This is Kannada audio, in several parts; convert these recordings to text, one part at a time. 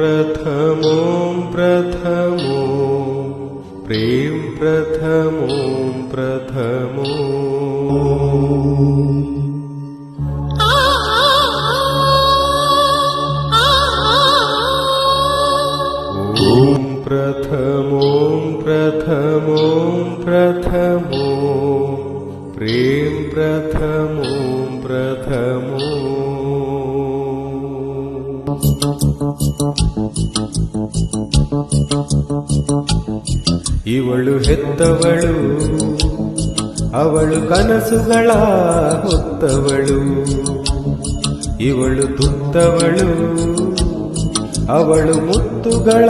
प्रथमों प्रथमो प्रेम प्रथमों प्रथमो ॐ प्रथमों प्रथमों प्रथमो प्रेम प्रथमों प्रथमो ಇವಳು ಹೆತ್ತವಳು, ಅವಳು ಕನಸುಗಳ ಹೊತ್ತವಳು. ಇವಳು ತುತ್ತವಳು, ಅವಳು ಮುತ್ತುಗಳ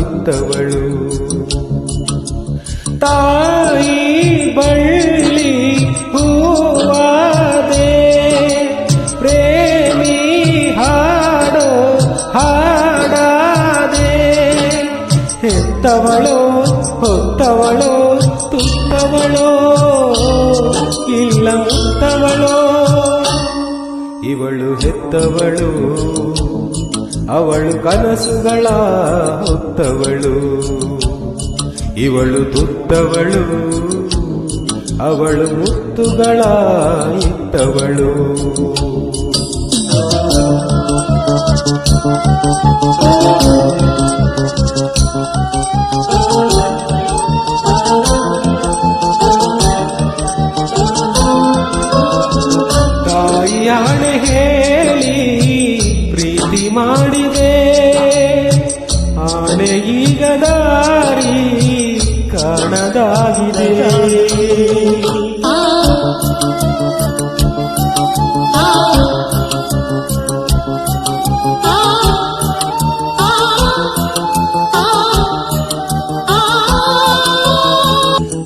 ಇತ್ತವಳು ತಾಯಿ ಬಳ್ಳಿ ಹೂವಾದೆ, ಪ್ರೇಮಿ ಹಾಡೋ ಹಾಡಾದೆ. ಹೆತ್ತವಳೋ ಹೊತ್ತವಳೋ ತುತ್ತವಳೋ ಇಲ್ಲ ಮುತ್ತವಳೋ ಇವಳು ಹೆತ್ತವಳು ಅವಳು ಕನಸುಗಳ ಹೊತ್ತವಳು. ಇವಳು ತುತ್ತವಳು ಅವಳು ಮುತ್ತುಗಳ ಇತ್ತವಳು. ಕಾಣದಾಗಿದೆ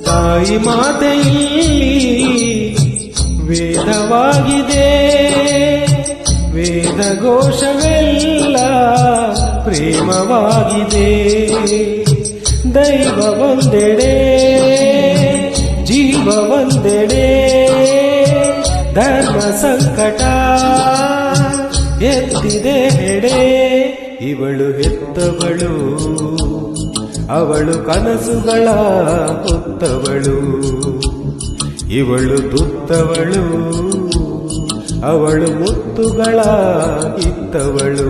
ತಾಯಿ ಮಾತೆ ಇಲ್ಲಿ ವೇದವಾಗಿದೆ ವೇದ ಘೋಷವೆಲ್ಲ ಪ್ರೇಮವಾಗಿದೆ ದೈವ ಒಂದೆಡೆ ಜೀವ ಒಂದೆಡೆ ಧರ್ಮ ಸಂಕಟ ಎತ್ತಿದೆ ಹೆಡೆ ಇವಳು ಹೆತ್ತವಳು, ಅವಳು ಕನಸುಗಳ ಹೊತ್ತವಳು. ಇವಳು ತುತ್ತವಳು ಅವಳು ಮುತ್ತುಗಳ ಇತ್ತವಳು.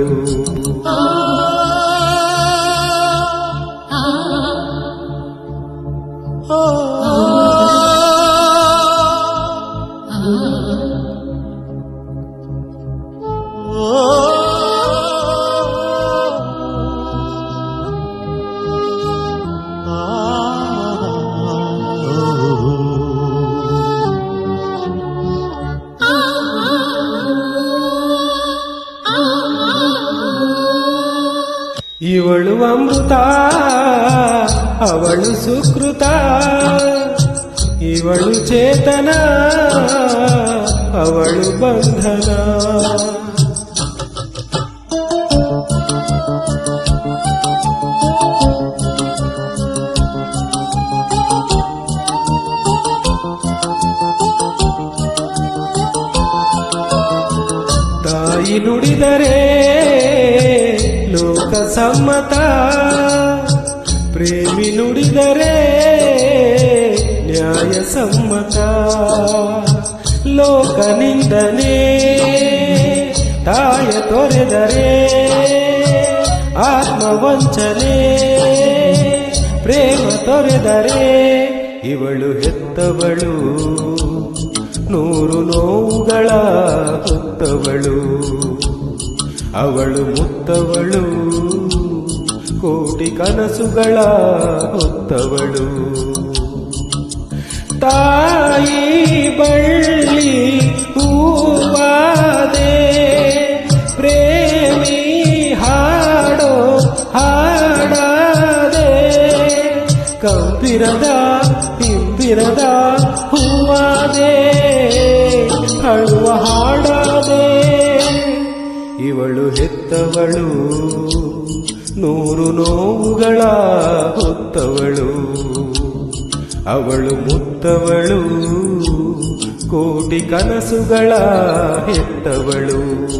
ಇವಳು ಅಮೃತ ಅವಳು ಸುಕೃತ ಇವಳು ಚೇತನ ಅವಳು ಬಂಧನ ತಾಯಿ ನುಡಿದರೆ ಲೋಕ ಸಮ್ಮತ. ಪ್ರೇಮಿ ನುಡಿದರೆ ನ್ಯಾಯ ಸಮ್ಮತ. ಲೋಕ ನಿಂದನೆ ತಾಯ ತೊರೆದರೆ ಆತ್ಮವಂಚನೆ. ಪ್ರೇಮ ತೊರೆದರೆ ಇವಳು ಹೆತ್ತವಳು. ನೂರು ನೋವುಗಳ ಹೊತ್ತವಳು. ಅವಳು ಮುತ್ತವಳು. ಕೋಟಿ ಕನಸುಗಳ ಹೊತ್ತವಳು. ತಾಯಿ ಬಳ್ಳಿ ಹೂವಾದೆ, ಪ್ರೇಮಿ ಹಾಡೋ ಹಾಡಾದೆ. ಕಂಪಿರದ, ಹಿಂದಿರದ ಇವಳು ಹೆತ್ತವಳು. ನೂರು ನೋವುಗಳ ಹೊತ್ತವಳು. ಅವಳು ಮುತ್ತವಳು. ಕೋಟಿ ಕನಸುಗಳ ಹೆತ್ತವಳು.